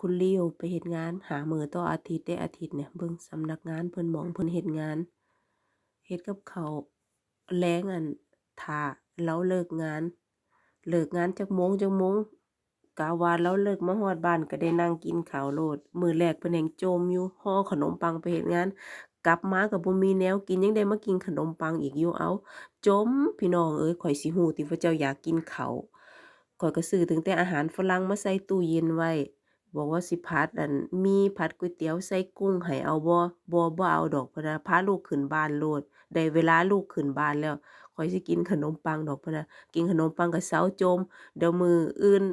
คุณเลีโอไปเฮ็ดงานห้ามือต่ออาทิตย์เดะอาทิตย์เนี่ยเบิ่งสำนักงานเพิ่นมองเพิ่นเฮ็ดงานเฮ็ดกับเขาแลงอันท่าเลาเลิกงาน เลิกงานจักโมงจักโมงกะว่าเลาเลิกมาฮอดบ้านก็ได้นั่งกินข้าวโลด มือแรกเพิ่นแฮ่งโจมอยู่ห่อขนมปังไปเฮ็ดงาน กลับมาก็บ่มีแนวกินยังได้มากินขนมปังอีกอยู่เอาจมพี่น้องเอ้ยข้อยสิรู้ติว่าเจ้าอยากกินเขาข้อยก็ซื้อตั้งแต่อาหารฝรั่งมาใส่ตู้เย็นไว้ บอกว่าสิผัดอันมี่ผัดก๋วยเตี๋ยวใส่กุ้งให้เอาบ่บ่บ่เอาดอกพะนะพาลูกขึ้นบ้านโลดได้เวลาลูกขึ้นบ้านแล้วข้อยสิกินขนมปังดอกพะนะกินขนมปังก็เซาจมเดี๋ยวมืออื่น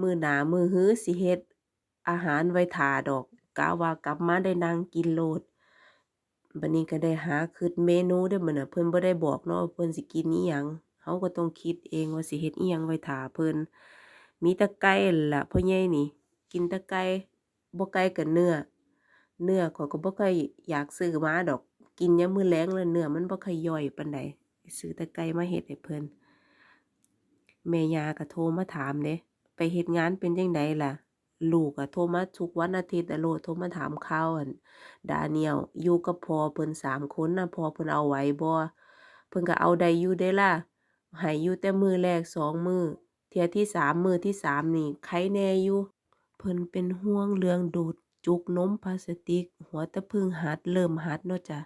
มือหนามือฮือสิเฮ็ดอาหารไว้ทาดอกกะว่ากลับมาได้นั่งกินโลดบัดนี้ก็ได้หาคิดเมนูเด้มื้อน่ะเพิ่นบ่ได้บอกเนาะว่าเพิ่นสิกินอิหยังเราก็ต้องคิดเองว่าสิเฮ็ดอิหยังไว้ทาเพิ่นมีแต่ไก่ล่ะพ่อใหญ่นี่ กินต่ไก่บ่ไก่ก็เนื้อ เนื้อข้อยก็บ่ค่อยอยากซื้อมาดอก กินยามมื้อแลงแล้วเนื้อมันบ่ค่อยย่อยปานใดซื้อต่ไก่มาเฮ็ดให้เพิ่นแม่ยาก็โทรมาถามเดะไปเฮ็ดงานเป็นจังใดล่ะ ลูกอะโทรมาทุกวันอาทิตย์อะโลดโทรมาถามข่าวอั่นดาเนียลอยู่กับพ่อเพิ่นสามคนน่ะพ่อเพิ่นเอาไหวบ่เพิ่นก็เอาได้อยู่เดะล่ะให้อยู่แต่มือแรกสองมือเที่ยที่สามมือที่สามนี่ไข้แน่อยู่ เพิ่นเป็นห่วงเรื่องดูดจุกนมพลาสติก หัวตะพึ่งหัดเริ่มหัดเนาะจ้ะ